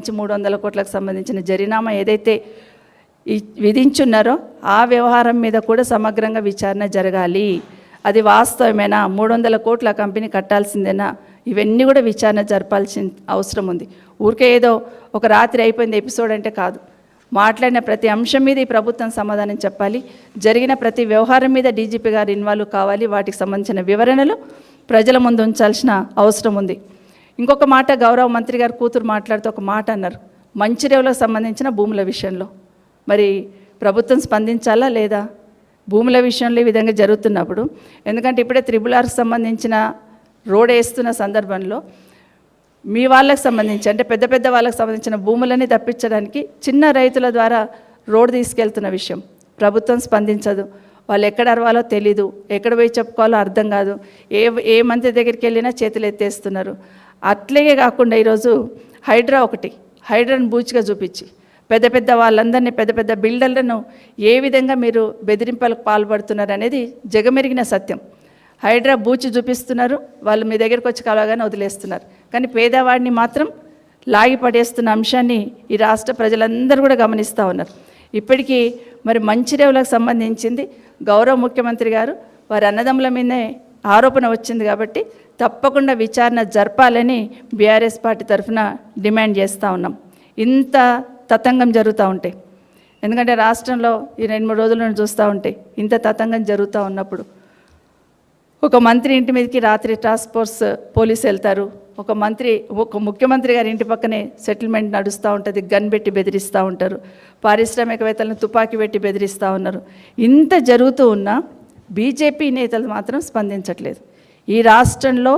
నుంచి మూడు వందల కోట్లకు సంబంధించిన జరినామా ఏదైతే విధించున్నారో ఆ వ్యవహారం మీద కూడా సమగ్రంగా విచారణ జరగాలి. అది వాస్తవమేనా? మూడు వందల కోట్ల కంపెనీ కట్టాల్సిందేనా? ఇవన్నీ కూడా విచారణ జరపాల్సిన అవసరం ఉంది. ఊరికే ఏదో ఒక రాత్రి అయిపోయింది ఎపిసోడ్ అంటే కాదు. మాట్లాడిన ప్రతి అంశం మీద ఈ ప్రభుత్వం సమాధానం చెప్పాలి. జరిగిన ప్రతి వ్యవహారం మీద డీజీపీ గారు ఇన్వాల్వ్ కావాలి. వాటికి సంబంధించిన వివరణలు ప్రజల ముందు ఉంచాల్సిన అవసరం ఉంది. ఇంకొక మాట గౌరవ మంత్రి గారు కూతురు మాట్లాడుతూ ఒక మాట అన్నారు. మంచిర్యాలకు సంబంధించిన భూముల విషయంలో. మరి ప్రభుత్వం స్పందించాలా లేదా? భూముల విషయంలో ఈ విధంగా జరుగుతున్నప్పుడు ఎందుకంటే ఇప్పుడే త్రిబుల్ ఆర్కి సంబంధించిన రోడ్ వేస్తున్న సందర్భంలో మీ వాళ్ళకి సంబంధించి అంటే పెద్ద పెద్ద వాళ్ళకి సంబంధించిన భూములని తప్పించడానికి చిన్న రైతుల ద్వారా రోడ్డు తీసుకెళ్తున్న విషయం. ప్రభుత్వం స్పందించదు. వాళ్ళు ఎక్కడ అరవాలో తెలీదు. ఎక్కడ పోయి చెప్పుకోవాలో అర్థం కాదు. ఏ ఏ మంత్రి దగ్గరికి వెళ్ళినా చేతులు ఎత్తేస్తున్నారు. అట్లే కాకుండా ఈరోజు హైడ్రా ఒకటి హైడ్రాను బూచిగా చూపించి పెద్ద పెద్ద వాళ్ళందరినీ పెద్ద పెద్ద బిల్డర్లను ఏ విధంగా మీరు బెదిరింపులకు పాల్పడుతున్నారు అనేది జగమెరిగిన సత్యం. హైడ్రా బూచి చూపిస్తున్నారు వాళ్ళు మీ దగ్గరకు వచ్చి కలవగానే వదిలేస్తున్నారు. కానీ పేదవాడిని మాత్రం లాగి పడేస్తున్న అంశాన్ని ఈ రాష్ట్ర ప్రజలందరూ కూడా గమనిస్తూ ఉన్నారు. ఇప్పటికీ మరి మంచిర్యాలకు సంబంధించింది గౌరవ ముఖ్యమంత్రి గారు వారి అన్నదమ్ముల మీదే ఆరోపణ వచ్చింది కాబట్టి తప్పకుండా విచారణ జరపాలని బీఆర్ఎస్ పార్టీ తరఫున డిమాండ్ చేస్తూ ఉన్నాం. ఇంత తతంగం జరుగుతూ ఉంటాయి ఎందుకంటే రాష్ట్రంలో ఈ రెండు మూడు రోజుల నుండి చూస్తూ ఉంటే ఇంత తతంగం జరుగుతూ ఉన్నప్పుడు ఒక మంత్రి ఇంటి మీదకి రాత్రి టాస్క్ ఫోర్స్ పోలీసు వెళ్తారు. ఒక మంత్రి ఒక ముఖ్యమంత్రి గారి ఇంటి పక్కనే సెటిల్మెంట్ నడుస్తూ ఉంటుంది గన్ పెట్టి బెదిరిస్తూ ఉంటారు పారిశ్రామికవేత్తలను తుపాకీ పెట్టి బెదిరిస్తూ ఉన్నారు. ఇంత జరుగుతూ ఉన్నా బీజేపీ నేతలు మాత్రం స్పందించట్లేదు. ఈ రాష్ట్రంలో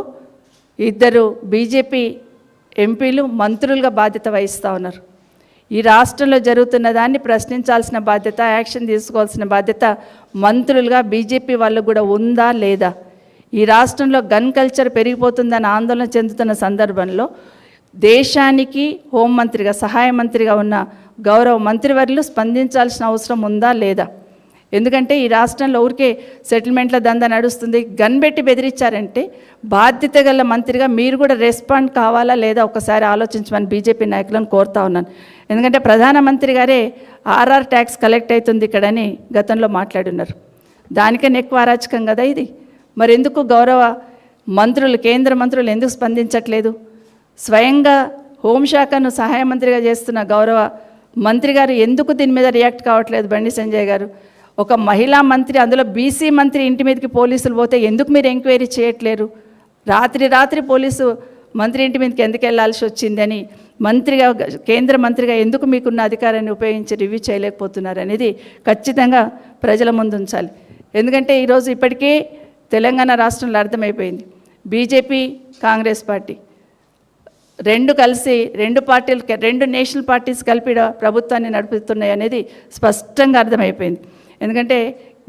ఇద్దరు బీజేపీ ఎంపీలు మంత్రులుగా బాధ్యత వహిస్తూ ఉన్నారు. ఈ రాష్ట్రంలో జరుగుతున్న దాన్ని ప్రశ్నించాల్సిన బాధ్యత యాక్షన్ తీసుకోవాల్సిన బాధ్యత మంత్రులుగా బీజేపీ వాళ్ళకు కూడా ఉందా లేదా? ఈ రాష్ట్రంలో గన్ కల్చర్ పెరిగిపోతుందని ఆందోళన చెందుతున్న సందర్భంలో దేశానికి హోంమంత్రిగా సహాయ మంత్రిగా ఉన్న గౌరవ మంత్రివర్యులు స్పందించాల్సిన అవసరం ఉందా లేదా? ఎందుకంటే ఈ రాష్ట్రంలో ఊరికే సెటిల్మెంట్ల దందా నడుస్తుంది. గన్ పెట్టి బెదిరించారంటే బాధ్యత గల మంత్రిగా మీరు కూడా రెస్పాండ్ కావాలా లేదా ఒకసారి ఆలోచించమని బీజేపీ నాయకులను కోరుతా ఉన్నాను. ఎందుకంటే ప్రధానమంత్రి గారే ఆర్ఆర్ ట్యాక్స్ కలెక్ట్ అవుతుంది ఇక్కడని గతంలో మాట్లాడున్నారు. దానికన్నా ఎక్కువ అరాచకం కదా ఇది. మరి ఎందుకు గౌరవ మంత్రులు కేంద్ర మంత్రులు ఎందుకు స్పందించట్లేదు? స్వయంగా హోంశాఖను సహాయ మంత్రిగా చేస్తున్న గౌరవ మంత్రి గారు ఎందుకు దీని మీద రియాక్ట్ కావట్లేదు బండి సంజయ్ గారు? ఒక మహిళా మంత్రి అందులో బీసీ మంత్రి ఇంటి మీదకి పోలీసులు పోతే ఎందుకు మీరు ఎంక్వైరీ చేయట్లేరు? రాత్రి రాత్రి పోలీసు మంత్రి ఇంటి మీదకి ఎందుకు వెళ్ళాల్సి వచ్చిందని మంత్రిగా కేంద్ర మంత్రిగా ఎందుకు మీకున్న అధికారాన్ని ఉపయోగించి రివ్యూ చేయలేకపోతున్నారు అనేది ఖచ్చితంగా ప్రజల ముందు ఉంచాలి. ఎందుకంటే ఈరోజు ఇప్పటికే తెలంగాణ రాష్ట్రంలో అర్థమైపోయింది. బీజేపీ కాంగ్రెస్ పార్టీ రెండు కలిసి రెండు పార్టీలు రెండు నేషనల్ పార్టీస్ కలిపి ప్రభుత్వాన్ని నడుపుతున్నాయి అనేది స్పష్టంగా అర్థమైపోయింది. ఎందుకంటే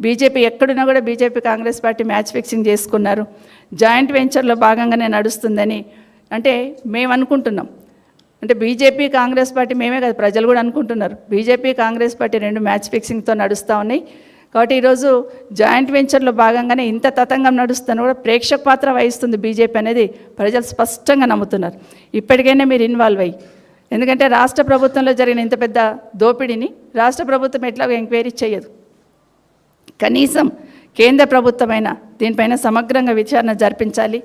బీజేపీ ఎక్కడున్నా కూడా BJP Congress party match fixing చేసుకున్నారు. జాయింట్ వెంచర్లో భాగంగానే నడుస్తుందని అంటే మేము అనుకుంటున్నాం. అంటే బీజేపీ కాంగ్రెస్ పార్టీ మేమే కదా ప్రజలు కూడా అనుకుంటున్నారు. బీజేపీ కాంగ్రెస్ పార్టీ రెండు మ్యాచ్ ఫిక్సింగ్తో నడుస్తూ ఉన్నాయి. కాబట్టి ఈరోజు జాయింట్ వెంచర్లో భాగంగానే ఇంత తతంగం నడుస్తున్న కూడా ప్రేక్షక పాత్ర వహిస్తుంది బీజేపీ అనేది ప్రజలు స్పష్టంగా నమ్ముతున్నారు. ఇప్పటికైనా మీరు ఇన్వాల్వ్ అయ్యి. ఎందుకంటే రాష్ట్ర ప్రభుత్వంలో జరిగిన ఇంత పెద్ద దోపిడీని రాష్ట్ర ప్రభుత్వం ఎట్లాగో ఎంక్వైరీ చేయదు. కనీసం కేంద్ర ప్రభుత్వమైన దీనిపైన సమగ్రంగా విచారణ జరిపించాలి.